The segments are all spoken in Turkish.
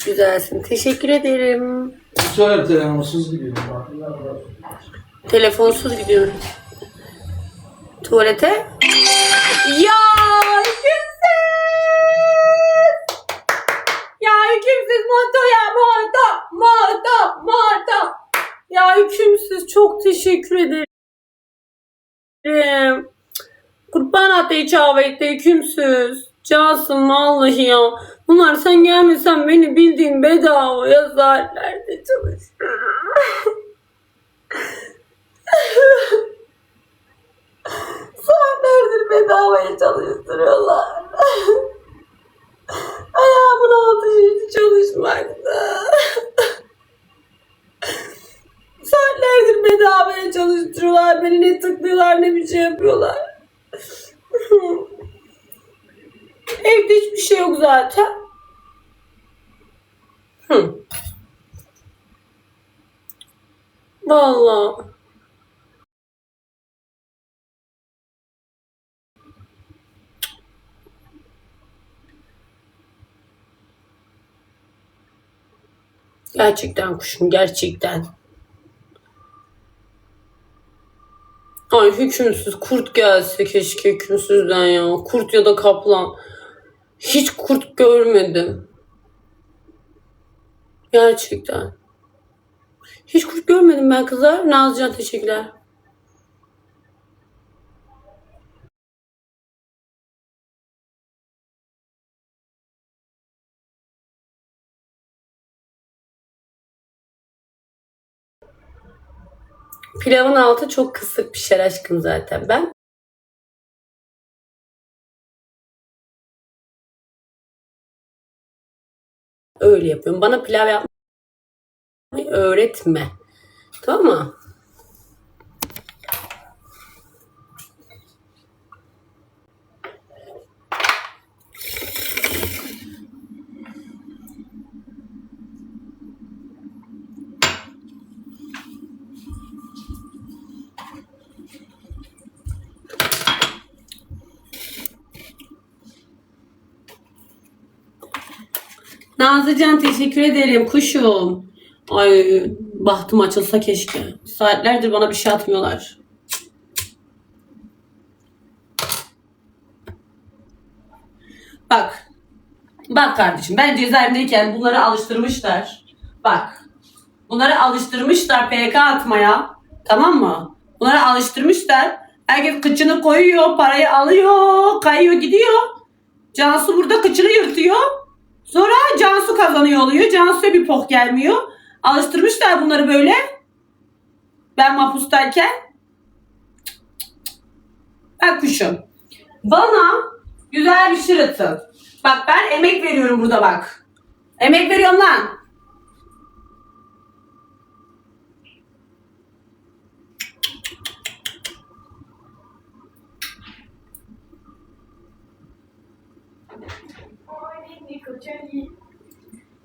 Çok güzelsin. Teşekkür ederim. Şöyle telefonsuz gidiyor. bak. Telefonsuz gidiyorum. Tuvalete. Ya hükümsüz. Ya hükümsüz moto ya moto. Moto moto. Ya hükümsüz çok teşekkür ederim. Kurban atayı çağveyte hükümsüz. Cansın vallahi ya. Bunlar sen gelmesen beni bildiğin bedavaya saatlerde çalıştırırım. Saatlerdir bedavaya çalıştırıyorlar. Ayağımın altı şişti çalışmakta. Saatlerdir bedavaya çalıştırıyorlar. Beni ne tıklıyorlar ne bir şey yapıyorlar. Evde hiçbir şey yok zaten. Hı. Vallahi. Gerçekten kuşum gerçekten. Ay hükümsüz kurt gelse keşke hükümsüzden ya. Kurt ya da kaplan. Hiç kurt görmedim. Gerçekten. Hiç kurt görmedim ben kızlar. Nazcan teşekkürler. Pilavın altı çok kısık pişer aşkım zaten. Ben öyle yapıyorum. Bana pilav yapmayı öğretme. Tamam? Nazlıcan teşekkür ederim kuşum. Ay bahtım açılsa keşke. Saatlerdir bana bir şey atmıyorlar. Bak. Bak kardeşim ben cezaevindeyken bunları alıştırmışlar. Bak. Bunları alıştırmışlar PK atmaya. Tamam mı? Bunları alıştırmışlar. Herkes kıçını koyuyor, parayı alıyor, kayıyor gidiyor. Cansu burada kıçını yırtıyor. Sonra Cansu kazanıyor oluyor. Cansu'ya bir poh gelmiyor. Alıştırmışlar bunları böyle. Ben mahpustayken. Bak kuşum. Bana güzel bir şırıtın. Bak ben emek veriyorum burada bak. Emek veriyorum lan.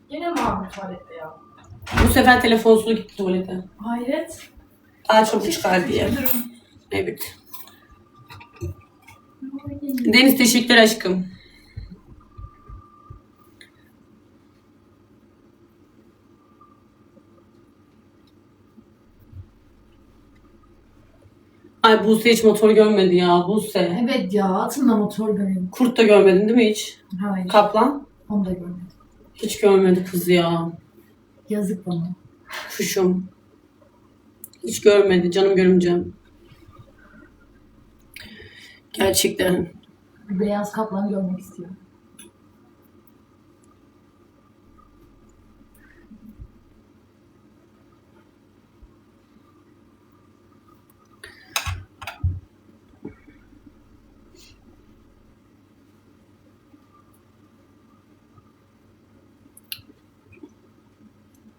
Yine mi abi tuvalette ya? Bu sefer telefonsuz gitti tuvalete. Hayret. Daha çabuk çıkar diye. Evet. Deniz teşekkürler aşkım. Ay Buse hiç motor görmedi ya Buse. Evet ya atımla motor görüyorum. Kurt da görmedin değil mi hiç? Hayır. Kaplan? Onu da görmedim. Hiç görmedi kız ya. Yazık bana. Kuşum. Hiç görmedi canım görümcem. Gerçekten. Bir beyaz kaplan görmek istiyorum.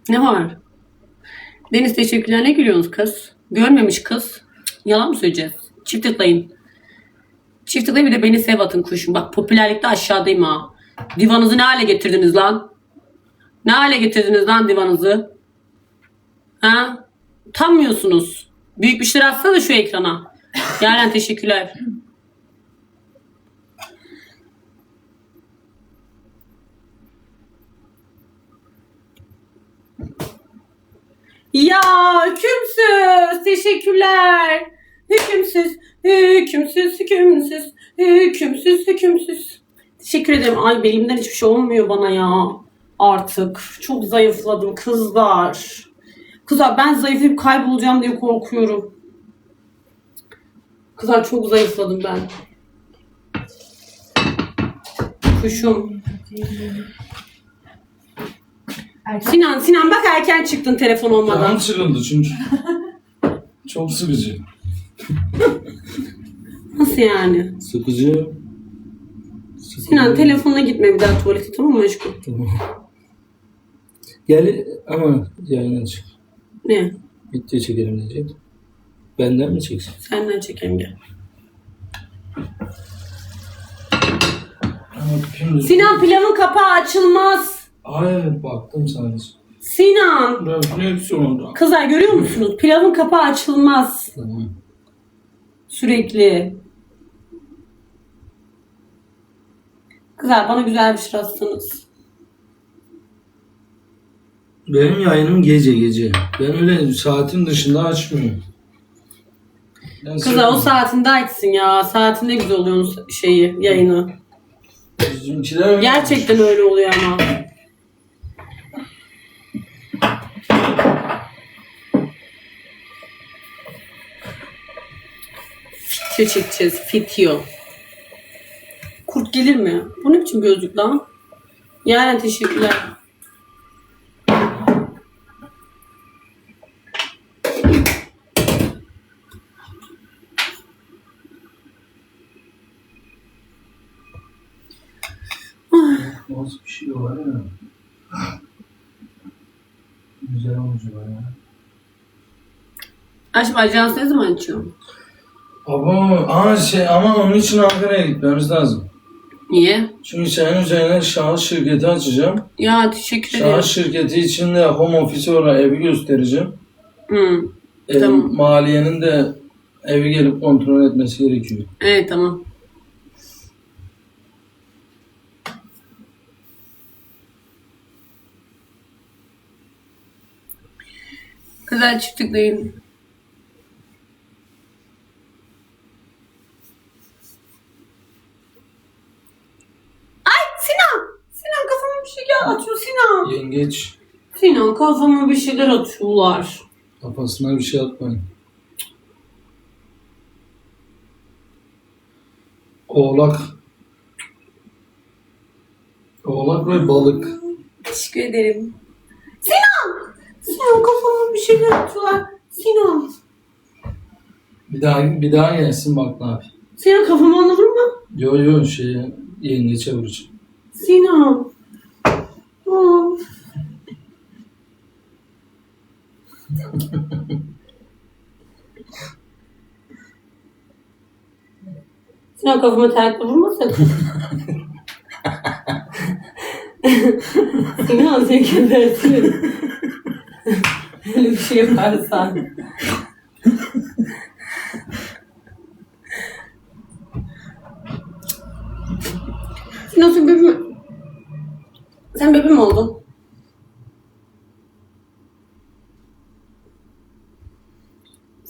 Ne var? Deniz teşekkürler. Ne gülüyorsunuz kız? Görmemiş kız. Yalan mı söyleyeceğiz? Çift tıklayın. Çift tıklayın bir de beni sev atın kuşum. Bak popülerlikte aşağıdayım ha. Divanınızı ne hale getirdiniz lan? Ne hale getirdiniz lan divanınızı? Ha? Utanmıyorsunuz. Büyük bir şey atsana şu ekrana. Yaren teşekkürler. Ya hükümsüz. Teşekkürler. Hükümsüz. Hükümsüz, hükümsüz. Hükümsüz, hükümsüz. Teşekkür ederim. Ay belimden hiçbir şey olmuyor bana ya. Artık. Çok zayıfladım kızlar. Kızlar ben zayıflayıp kaybolacağım diye korkuyorum. Kızlar çok zayıfladım ben. Kuşum. Erken Sinan, Sinan bak erken çıktın telefon olmadan. Canım sıkıldı çünkü. Çok sıkıcı. Nasıl yani? Sıkıcı. Sinan telefonuna gitme bir daha tuvalete tamam mı aşkım? Tamam. Gel ama yayına çık. Ne? Video çekelim diyecek. Benden mi çeksin? Senden çekelim gel. Şimdi... Sinan pilavın kapağı açılmaz. Hayır baktım sadece. Sinan. Refleksiyonda. Kızlar görüyor musunuz? Pilavın kapağı açılmaz. Tamam. Sürekli. Kızlar bana güzel bir şey. Benim yayınım gece gece. Ben öyle saatin dışında açmıyorum. Ben Kızlar o sürekli- saatinde açsın ya. Saatinde güzel oluyor onun şeyi, yayını. Bizimkiler Gerçekten öyle oluyor ama. Fitio çekeceğiz. Fitio. Kurt gelir mi? Bu ne biçim gözlük lan? Yani teşekkürler. Nasıl bir şey var ya. Güzel olmuş ya. Aşkım ajans ne zaman açıyor? Ama, ama, şey, ama onun için Ankara'ya gitmemiz lazım. Niye? Çünkü senin üzerine şahıs şirketi açacağım. Ya teşekkür ederim. Şahıs şirketi için de home office olarak evi göstereceğim. Hı. Ev, Tamam. Maliyenin de evi gelip kontrol etmesi gerekiyor. Evet tamam. Kızlar çıktık değil. Ay Sinan! Sinan kafama bir şey atıyor Sinan. Yengeç Sinan kafama bir şeyler atıyorlar. kafasına bir şey atmayın. Oğlak. Oğlak ve balık. Teşekkür ederim. Sinan! Sinan kafama bir şeyler atıyorlar. Sinan! Bir daha bir daha gelsin bak ne yapayım. Sinan kafama onu vurma. Yo yo şeye yengeçe vuracağım. Sinan. Aa. Sinan kafama terlikle vurma sakın. Sinan seni gebertirim. Öyle bir şey yaparsan. Sinan sen bebe mi? Sen bebe mi oldun?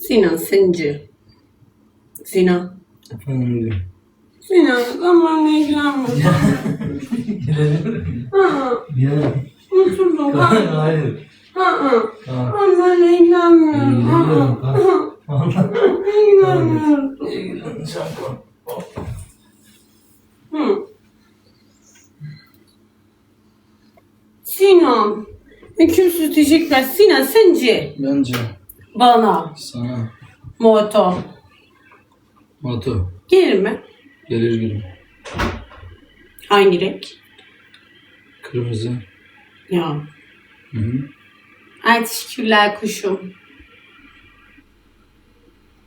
Sinan sence. Sinan. Efendim diyor. Sinan zamanla ilgilenmiyorsun. Ha, mutsuzum. Ha, Hayır. ha. Tamam. Zamanla ilgilenmiyorum. İlgileniyorum, Ha, ha. İlgilenmiyorum. İlgileneceğim. Hı. Sinan. Hükümsüz teşekkürler. Sinan sence Bence bana sana moto moto gelir mi? gelir gülüm. Hangi renk? Kırmızı. Ya. Hı hı. Ay teşekkürler kuşum.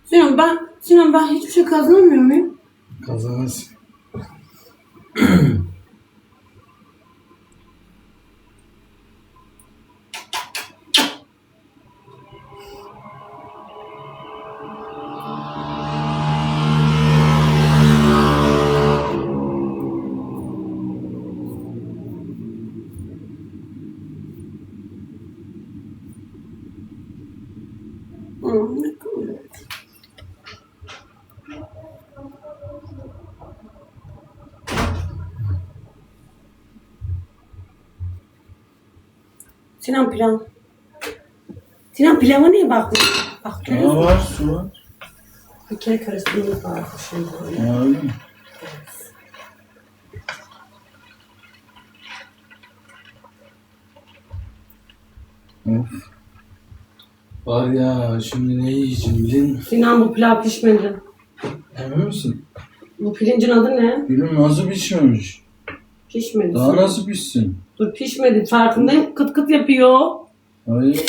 Sinan ben, Sinan ben hiçbir şey kazanamıyor muyum? Kazanırsın. Sinan pilav. Sinan pilava niye bakmıyor? Bak Ne görüyor musun? var su var? Bir kere karıştırmamız lazım şimdi. Ha, öyle mi? Of. Var ya şimdi ne yiyeceğim bilin mi? Sinan bu pilav pişmedi. Emin misin? Bu pirincin adı ne? Gülüm nasıl pişmemiş? Pişmedi. Daha nasıl pişsin? Dur pişmedi. Farkındayım. Kıt kıt yapıyor. Hayır.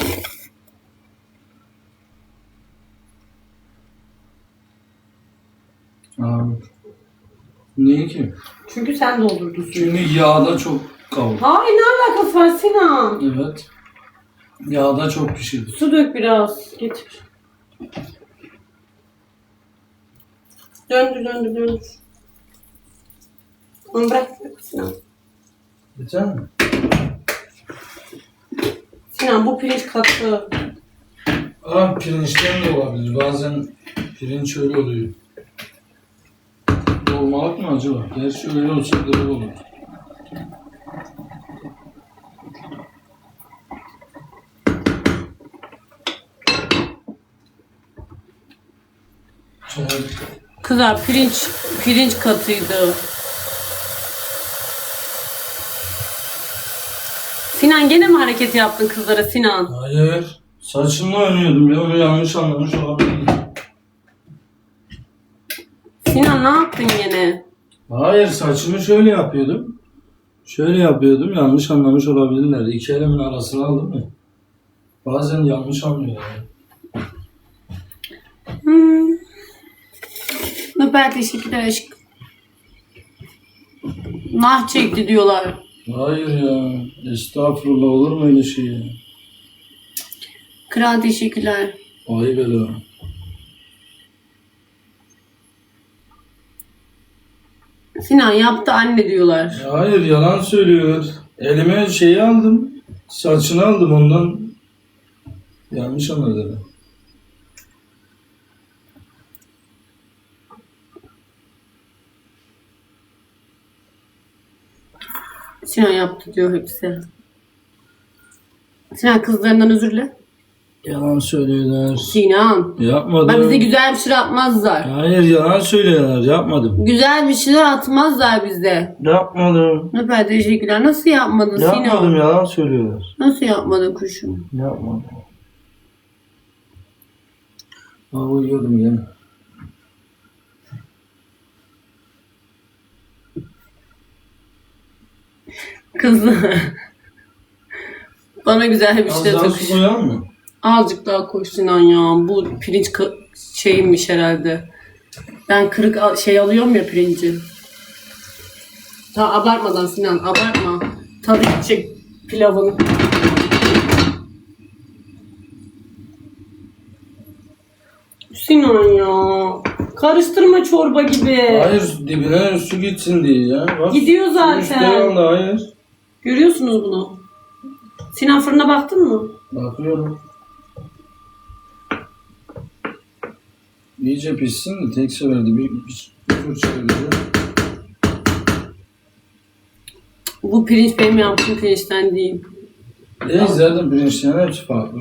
Abi. Niye ki? Çünkü sen doldurdun suyu. Çünkü yağda çok kavrul. Hayır ne alakası var Sinan? Evet. Yağda çok pişirdi. Su dök biraz. Getir. Döndür döndür döndür. Onu bırak Sinan. Yeter mi? Sinan bu pirinç katı. Aa pirinçten de olabilir. Bazen pirinç öyle oluyor. Dolmalık mı acaba? Gerçi öyle olsa öyle olur. Kızlar pirinç pirinç katıydı. Sinan gene mi hareket yaptın kızlara Sinan? Hayır. Saçımla oynuyordum ya onu yanlış anlamış olabilirim. Sinan ne yaptın gene? Hayır saçımı şöyle yapıyordum. Şöyle yapıyordum yanlış anlamış olabilirler. İki elimin arasına aldım ya. Bazen yanlış anlıyorlar. Hmm. Öper teşekkürler aşkım. Nah çekti diyorlar. Hayır ya. Estağfurullah olur mu öyle şey ya? Kral teşekkürler. Ay bela. Sinan yaptı anne diyorlar. Hayır yalan söylüyor. Elime şeyi aldım. Saçını aldım ondan. Yanlış anladılar. Sinan yaptı diyor hepsi. Sinan kızlarından özür dile. Yalan söylüyorlar. Sinan. Yapmadım. Bak bize güzel bir şeyler atmazlar. Hayır yalan söylüyorlar. Yapmadım. Güzel bir şeyler atmazlar bize. Yapmadım. Öper teşekkürler. Nasıl yapmadın Yapmadım Sinan? yalan söylüyorlar. Nasıl yapmadın kuşum? Yapmadım. Aa uyuyordum yine. Kızlar. Bana güzel bir Az şey daha takış. su koyalım mı? Azıcık daha koy Sinan ya. Bu pirinç ka- şeymiş herhalde. Ben kırık al- şey alıyorum ya pirinci. Ta abartmadan Sinan abartma. Tadı gidecek pilavın. Sinan ya. Karıştırma çorba gibi. Hayır dibine su gitsin diye ya. Bak. Gidiyor zaten. üstte yandı, hayır. Görüyorsunuz bunu. Sinan fırına baktın mı? Bakıyorum. İyice pişsin de tek seferde bir, bir, bir vereceğim. Bu pirinç benim yaptığım pirinçten değil. E zaten pirinçlerin hepsi farklı.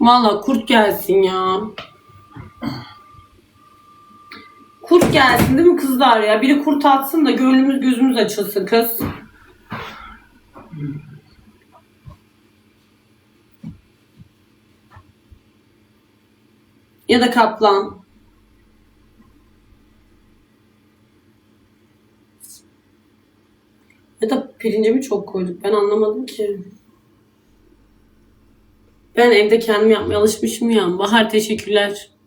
Valla kurt gelsin ya. Kurt gelsin değil mi kızlar ya? Biri kurt atsın da gönlümüz gözümüz açılsın kız. Ya da kaplan. Ya da pirinci mi çok koyduk? Ben anlamadım ki. Ben evde kendim yapmaya alışmışım ya. Bahar teşekkürler.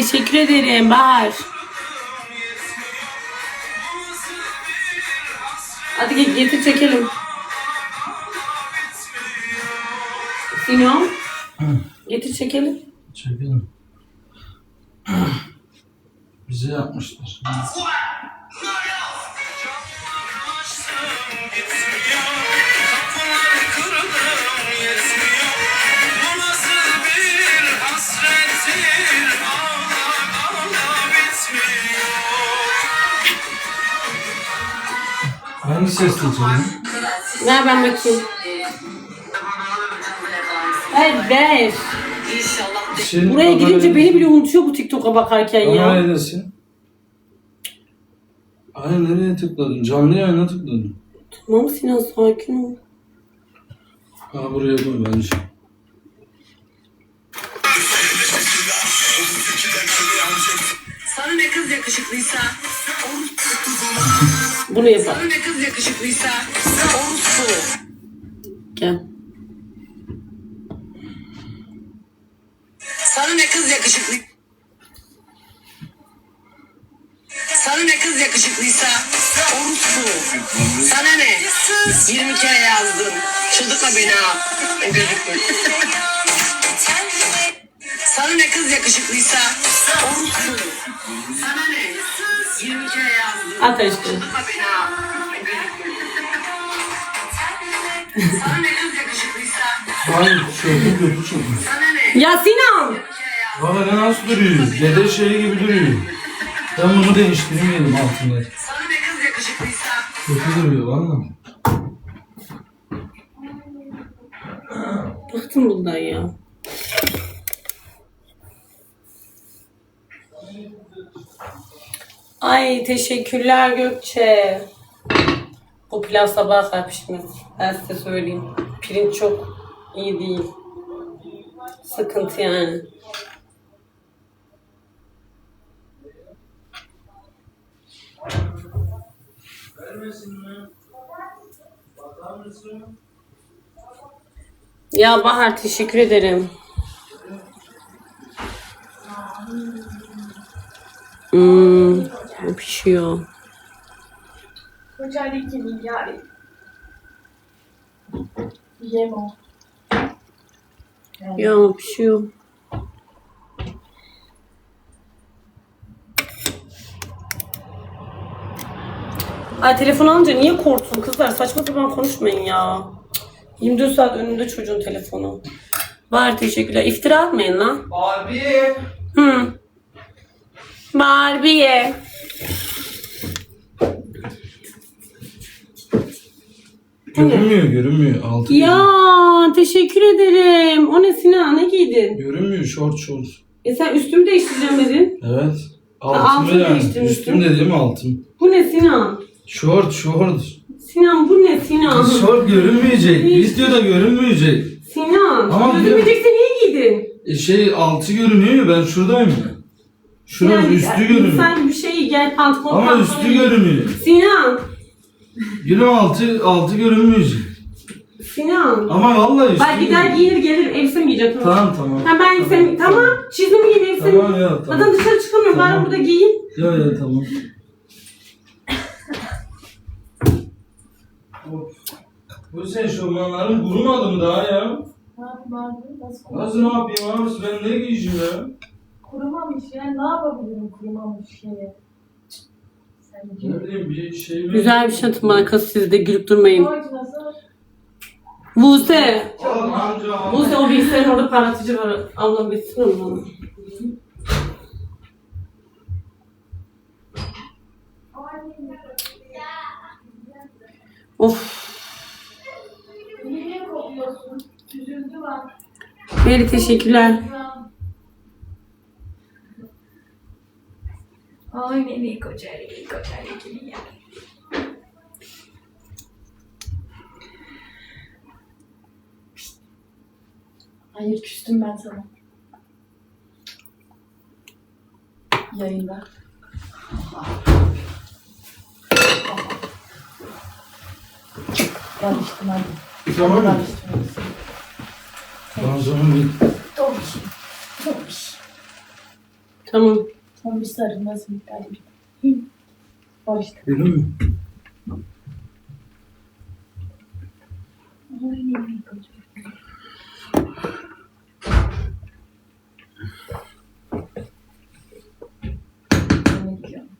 Teşekkür ederim Bahar. Hadi git getir çekelim. Sinan. Getir çekelim. Çekelim. Bize yapmışlar. Hangi sesle çalıyor? Ver ben bakayım. Ver ver. Senin Buraya girince kameranın- beni bile unutuyor bu TikTok'a bakarken ya. neredesin? Ay nereye tıkladın? Canlı yayına tıkladın. Tamam Sinan sakin ol. Ha buraya koy bence. Sana ne kız yakışıklıysa, Bunu yapalım. sana ne kız yakışıklıysa, orospu. Gel. Sana ne kız yakışıklı... Sana ne kız yakışıklıysa, orospu. Sana ne? 20 kere yazdım. Çıldırtma beni ha. O gözükmüyor. Sana ne kız yakışıklıysa, orospu. Sana ne? 20 kere yazdım. At aşkım. Hayır tişörtün kötü ne? Ya Sinan. Valla ne nasıl duruyor? Dede şeyi gibi duruyor. Ben bunu değiştirmeyelim altında. Sana ne kız yakışıklıysa, Kötü duruyor valla. Bıktım bundan ya. Ay teşekkürler Gökçe. Bu pilav sabah kadar pişmez. Ben size söyleyeyim. Pirinç çok iyi değil. Sıkıntı yani. Ya Bahar teşekkür ederim. Hmm, pişiyor. Kocaeli gibi yani. Yem o. Ya pişiyor. Ay telefon alınca niye korktun kızlar? Saçma sapan konuşmayın ya. Cık, 24 saat önünde çocuğun telefonu. Var teşekkürler. İftira atmayın lan. Abi. Hı. Barbie. Görünmüyor görünmüyor. Altı Ya teşekkür ederim. O ne Sinan? Ne giydin? Görünmüyor short short. E sen üstümü değiştireceğim dedin. Evet. altını Altın yani. değiştirmişsin. Üstüm dediğim altın. Bu ne Sinan? Short short. Sinan bu ne Sinan? Short görünmeyecek. Videoda görünmeyecek. Sinan. Ama Gözükmeyecekse niye giydin? E şey altı görünüyor ya ben şuradayım ya. Şurası Yani üstü görünüyor. Sen bir şey gel pantolon Ama pantolon üstü giy. görünüyor. Sinan. Gülüm altı, altı görünmeyecek. Sinan. Ama vallahi üstü Ben gider görünüyor. giyinir gelirim. Elbisemi giyeceğim. Tamam. Tamam tamam. Ha, ben elbisemi... Tamam. Çizimi giyin elbisemi. Tamam ya tamam. Zaten dışarı çıkamıyorum. Tamam. Bari burada giyin. Ya ya tamam. Bu sen şovmanların kurumadı mı daha ya? Ne yapayım abi? Nasıl Nasıl ne yapayım abi ben ne giyeceğim ya? Kurumamış ya? Ne yapabilirim kurumamış şeye? Sen Ne bileyim bir şey mi? Güzel bir şey bana kız siz de gülüp durmayın. George nasıl? Buse. Al amca al. Buse o bilgisayarın orada parlatıcı var. Ablam bitsin onu. Of. Niye kovuyorsun? Üzüldü bak. Meri teşekkürler. Ay beni Kocaeli, Kocaeli gibi ya. Hayır küstüm ben sana. Yayında. Barıştım hadi. Tamam mı? Tamam. Tombiş. Tamam. Tombiş sarılmaz mı? Hadi. Barıştım. Gülüm mü? Yemek yiyorum.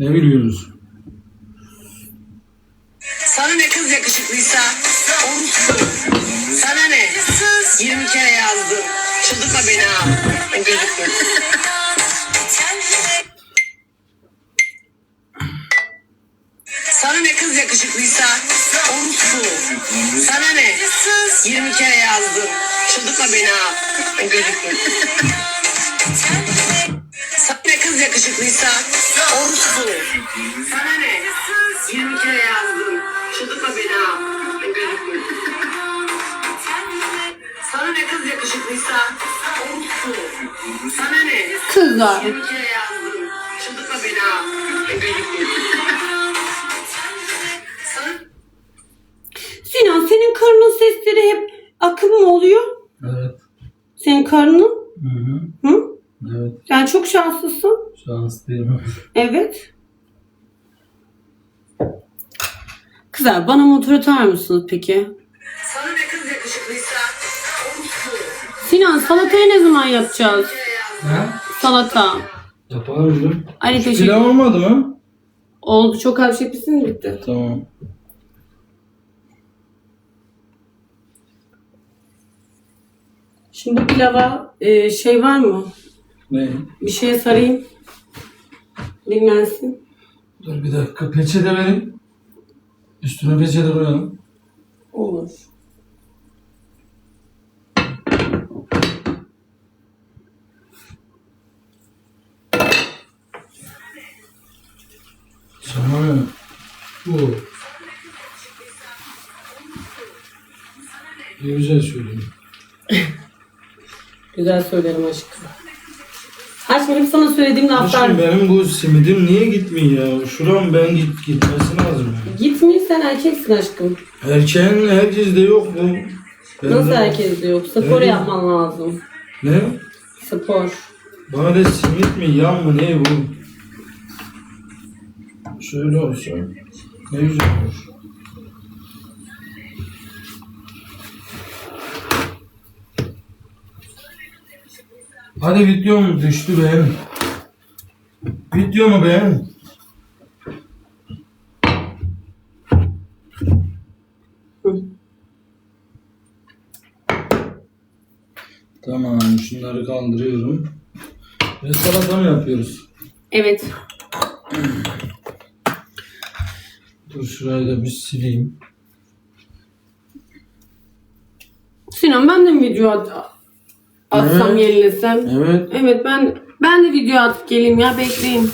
Ne biliyorsunuz? Sana ne kız yakışıklıysa orospu. Sana ne? 20 kere yazdım. Çıldırtma beni ha. Sana ne kız yakışıklıysa orospu. Sana ne? 20 kere yazdım. Çıldırtma beni ha. Gözükmüyor. Sana ne kız yakışıklıysa orospu. Sana ne? 20 kere yazdım. Çıldırtma beni ha. Sana ne kız yakışıklıysa orospu. Sana ne? Kızlar. 20 kere yazdım. Çıldırtma beni ha. Sinan senin karının sesleri hep akım mı oluyor? Evet. Senin karının? Hı hı. Hı? Evet. Sen çok şanslısın. Şans değil mi? Evet. Kızlar bana motor atar mısınız peki? Sana ne kız yakışıklıysa orospu. Sinan salatayı ne zaman yapacağız? Ha? Salata. Yapalım canım. Ali teşekkür Pilav olmadı mı? Oldu çok az şey pişsin bitti? Tamam. Şimdi bu pilava e, şey var mı? Ne? Bir şeye sarayım. Dinlensin. Dur bir dakika. Peçete verin. Üstüne peçete koyalım. Olur. Sana? Bu. Ne güzel söylüyorsun. Güzel söylerim aşkım. Aşkım hep sana söylediğim laflar. Aşkım benim bu simidim niye gitmiyor ya? Şuram ben git gitmesi lazım ya. Gitmiyor sen erkeksin aşkım. Erkeğin herkeste yok bu. Ben Nasıl de- herkes diyor? Spor Evet. yapman lazım. Ne? Spor. Bana da simit mi yan mı ne bu? Şöyle olsa ne güzel olur. Hadi videom düştü beğen. Videomu beğen. Tamam şunları kaldırıyorum. Ve salata mı yapıyoruz? Evet. Dur şurayı da bir sileyim. Sinan ben de mi video at atsam Evet. yenilesem? Evet. Evet ben ben de video atıp geleyim ya bekleyin.